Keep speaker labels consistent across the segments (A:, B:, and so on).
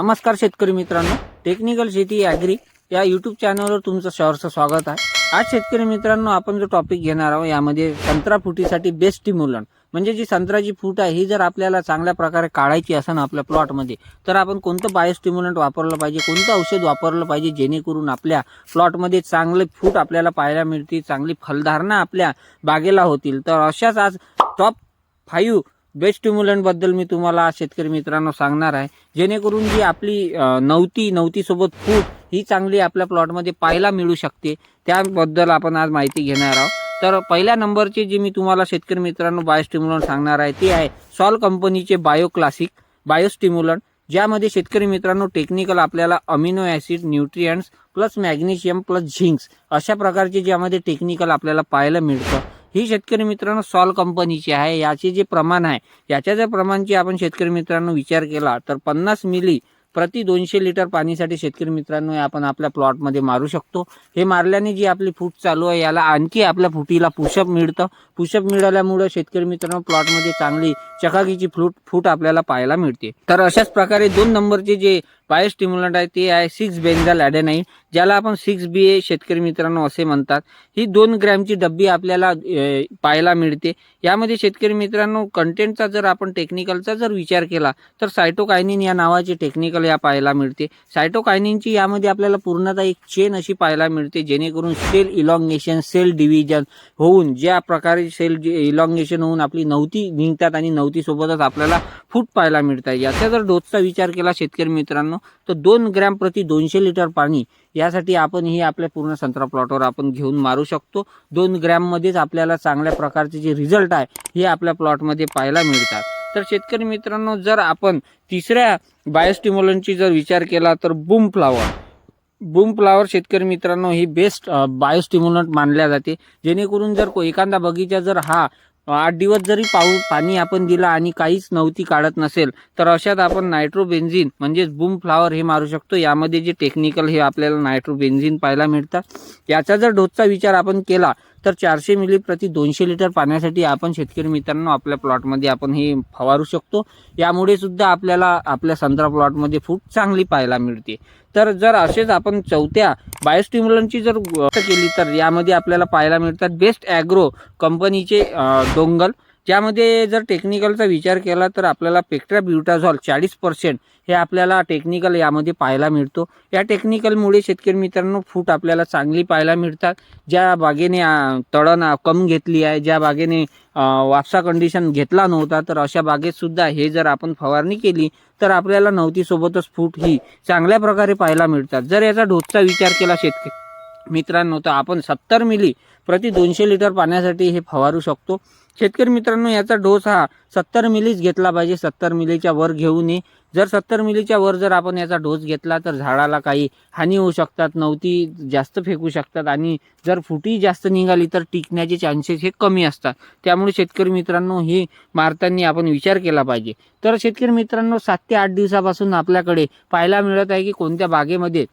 A: नमस्कार शेतकरी मित्रांनो. टेक्निकल शेती ॲग्री या यूट्यूब चॅनलवर तुमचं शहरचं स्वागत आहे. आज शेतकरी मित्रांनो आपण जो टॉपिक घेणार आहोत यामध्ये संत्रा फुटीसाठी बेस्ट स्टिम्युलन म्हणजे जी संत्र्याची फूट आहे ही जर आपल्याला चांगल्या प्रकारे काढायची असेल आपल्या प्लॉटमध्ये तर आपण कोणतं बायोस्टिम्युलंट वापरलं पाहिजे कोणतं औषध वापरलं पाहिजे जेणेकरून आपल्या प्लॉटमध्ये चांगले फूट आपल्याला पाहायला मिळतील चांगली फलधारणा आपल्या बागेला होतील. तर अशाच आज टॉप फाईव्ह बेस्ट मुलांबद्दल मी तुम्हाला शेतकरी मित्रांनो सांगणार आहे. जेणेकरून जी आपली नवती नवतीसोबत फूट ही चांगली आपल्या प्लॉटमध्ये पाहायला मिळू शकते. त्याबद्दल आपण आज माहिती घेणार आहोत. तर पहिल्या नंबरचे जे मी तुम्हाला शेतकरी मित्रांनो बायोस्टिम्युलंट सांगणार आहे ते आहे सॉल कंपनीचे बायो क्लासिक बायोस्टिम्युलंट ज्यामध्ये शेतकरी मित्रांनो टेक्निकल आपल्याला amino acid nutrients plus magnesium plus zincs अशा प्रकारचे ज्यामध्ये टेक्निकल आपल्याला पाहायला मिळतं. ही शेतकरी मित्रांनो सॉल कंपनीची आहे. याचे जे प्रमाण आहे याच्या जर प्रमाणची आपण शेतकरी मित्रांनो विचार केला तर पन्नास मिली प्रति दोनशे लिटर पाणीसाठी शेतकरी मित्रांनो आपण आपल्या प्लॉटमध्ये मारू शकतो. हे मारल्याने जी आपली फूट चालू आहे याला आणखी आपल्या फुटीला पुशअप मिळतं. पुशअप मिळाल्यामुळं शेतकरी मित्रांनो प्लॉटमध्ये चांगली चकाकीची फ्रूट फूट आपल्याला पाहायला मिळते. तर अशाच प्रकारे दोन नंबरचे जे बायोस्टिम्युलंट आहे ते आहे सिक्स बेन्झाल ॲडेनाईन ज्याला आपण सिक्स बी ए शेतकरी मित्रांनो असे म्हणतात. ही दोन ग्रॅमची डब्बी आपल्याला पाहायला मिळते. यामध्ये शेतकरी मित्रांनो कंटेंटचा जर आपण टेक्निकलचा जर विचार केला तर सायटोकायनिन या नावाचे टेक्निकल या पाहायला मिळते. सायटोकायनिनची यामध्ये आपल्याला पूर्णतः एक चेन अशी पाहायला मिळते जेणेकरून सेल इलॉंगेशन सेल डिव्हिजन होऊन ज्या प्रकारे सेल इलॉंगेशन होऊन आपली नवती निघतात आणि नवतीसोबतच आपल्याला फूट पाहायला मिळतात. याचा जर डोसचा विचार केला शेतकरी मित्रांनो तर दोन ग्रॅम प्रति दोनशे लिटर पाणी यासाठी आपण ही आपल्या पूर्ण संत्रा प्लॉटवर आपण घेऊन मारू शकतो. दोन ग्रॅममध्येच आपल्याला चांगल्या प्रकारचे जे रिझल्ट आहे हे आपल्या प्लॉटमध्ये पाहायला मिळतात. तर शेतकरी मित्रांनो जर आपण तिसऱ्या बायोस्टिम्युलंटची जर विचार केला तर बूम फ्लावर बूम फ्लावर शेतकरी मित्रांनो ही बेस्ट बायोस्टिम्युलंट मानल्या जाते. जेणेकरून जर को एखादा बगीचा जर हा आठ दिवस जरी पाऊस पाणी आपण दिला आणि काहीच नव्हती काढत नसेल तर अशात आपण नायट्रोबेन्झिन म्हणजेच बूम फ्लावर हे मारू शकतो. यामध्ये जे टेक्निकल हे आपल्याला नायट्रोबेन्झिन पाहायला मिळतात याचा जर डोसचा विचार आपण केला तर चारशे मिली प्रति दोनशे लिटर पाण्यासाठी आपण शेतकरी मित्रांनो आपल्या प्लॉटमध्ये आपण हे फवारू शकतो. यामुळे सुद्धा आपल्याला आपल्या संत्रा प्लॉटमध्ये फूट चांगली पाहायला मिळते. तर जर असेच आपण चौथ्या बायोस्टिम्युलनची जर गोष्ट केली तर यामध्ये आपल्याला पाहायला मिळतात बेस्ट ॲग्रो कंपनीचे डोंगल ज्यामध्ये जर टेक्निकलचा विचार केला तर आपल्याला पेक्ट्रा ब्युटाझॉल चाळीस पर्सेंट हे आपल्याला टेक्निकल यामध्ये पाहायला मिळतो. या टेक्निकलमुळे शेतकरी मित्रांनो फूट आपल्याला चांगली पाहायला मिळतात. ज्या बागेने तळण कम घेतली आहे ज्या बागेने वापसा कंडिशन घेतला नव्हता तर अशा बागेतसुद्धा हे जर आपण फवारणी केली तर आपल्याला नवतीसोबतच फूट ही चांगल्या प्रकारे पाहायला मिळतात. जर याचा ढोसचा विचार केला शेतकरी मित्रांनो तर आपण सत्तर मिली प्रति दोनशे लिटर पाण्यासाठी हे फवारू शकतो. शेतकरी मित्रांनो याचा डोस हा सत्तर मिलीच घेतला पाहिजे. सत्तर मिलीच्या वर घेऊ नये जर सत्तर मिलीच्या वर जर आपण याचा डोस घेतला तर झाडाला काही हानी होऊ शकतात नवती जास्त फेकू शकतात आणि जर फुटी जास्त निघाली तर टिकण्याचे चान्सेस हे कमी असतात. त्यामुळे शेतकरी मित्रांनो हे मारताना आपण विचार केला पाहिजे. तर शेतकरी मित्रांनो सात ते आठ दिवसापासून आपल्याकडे पाहायला मिळत आहे की कोणत्या बागेमध्ये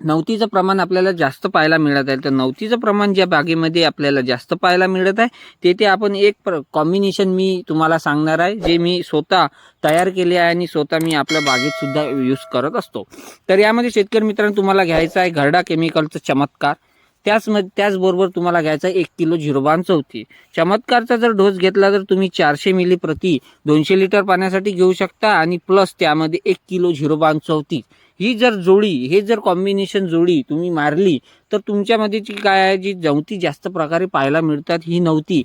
A: नवतीचं प्रमाण आपल्याला जास्त पाहायला मिळत आहे. तर नवतीचं प्रमाण ज्या बागेमध्ये आपल्याला जास्त पाहायला मिळत आहे तेथे आपण एक प्र कॉम्बिनेशन मी तुम्हाला सांगणार आहे जे मी स्वतः तयार केले आहे आणि स्वतः मी आपल्या बागेतसुद्धा यूज करत असतो. तर यामध्ये शेतकरी मित्रांनो तुम्हाला घ्यायचं आहे घरडा केमिकलचं चमत्कार. त्याचमध्ये त्याचबरोबर तुम्हाला घ्यायचा एक किलो झिरोबान चौथी. चमत्कारचा जर डोस घेतला तर तुम्ही चारशे मिली प्रति दोनशे लिटर पाण्यासाठी घेऊ शकता आणि प्लस त्यामध्ये एक किलो झिरोबान चौथी. ही जर जोडी हे जर कॉम्बिनेशन जोडी तुम्ही मारली तर तुमच्यामध्ये जी काय आहे जी नवती जास्त प्रकारे पाहायला मिळतात ही नव्हती.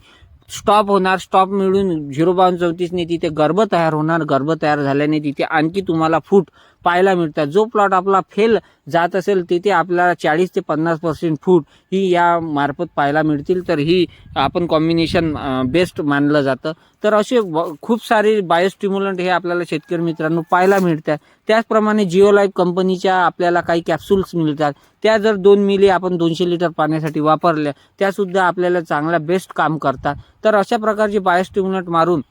A: स्टॉप होणार स्टॉप मिळून झिरो बावन चौतीसने तिथे गर्भ तयार होणार गर्भ तयार झाल्याने तिथे आणखी तुम्हाला फूट पाहायला मिळतात. जो प्लॉट आपला फेल जात असेल तिथे आपल्याला चाळीस ते पन्नास पर्सेंट फूट ही या मार्फत पाहायला मिळतील. तर ही आपण कॉम्बिनेशन बेस्ट मानलं जातं. तर असे व- खूप सारे बायोस्टिम्युलंट हे आपल्याला शेतकरी मित्रांनो पाहायला मिळतात. त्याचप्रमाणे जिओ लाईफ कंपनीच्या आपल्याला काही कॅप्सूल्स मिळतात. त्या जर दोन मिली आपण दोनशे लिटर पाण्यासाठी वापरल्या त्यासुद्धा आपल्याला चांगल्या बेस्ट काम करतात. तर अशा प्रकारचे बायोस्टिम्युलंट मारून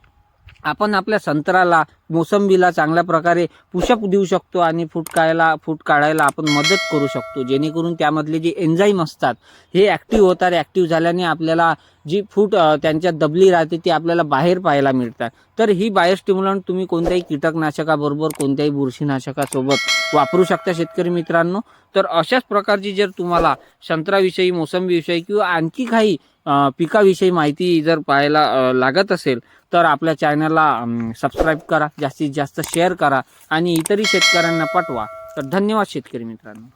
A: आपण आपल्या संत्र्याला मोसंबीला चांगल्या प्रकारे पुशअप देऊ शकतो आणि फूट काढायला फूट काढायला आपण मदत करू शकतो. जेणेकरून त्यामधले जे एन्झाईम असतात हे ॲक्टिव्ह होतात ॲक्टिव्ह झाल्याने आपल्याला जी फूट त्यांच्या त्यांच्यात दबली राहते ती आपल्याला बाहेर पाहायला मिळतात. तर ही बायोस्टिम्युलंट तुम्ही कोणत्याही कीटकनाशकाबरोबर कोणत्याही बुरशीनाशकासोबत वापरू शकता शेतकरी मित्रांनो. तर अशाच प्रकारची जर तुम्हाला संत्राविषयी मोसंबीविषयी किंवा आणखी काही पिकाविषयी माहिती जर पाहायला लागत असेल तर आपल्या चॅनलला सबस्क्राईब करा जास्तीत जास्त शेअर करा आणि इतरही शेतकऱ्यांना पाठवा. तर धन्यवाद शेतकरी मित्रांनो.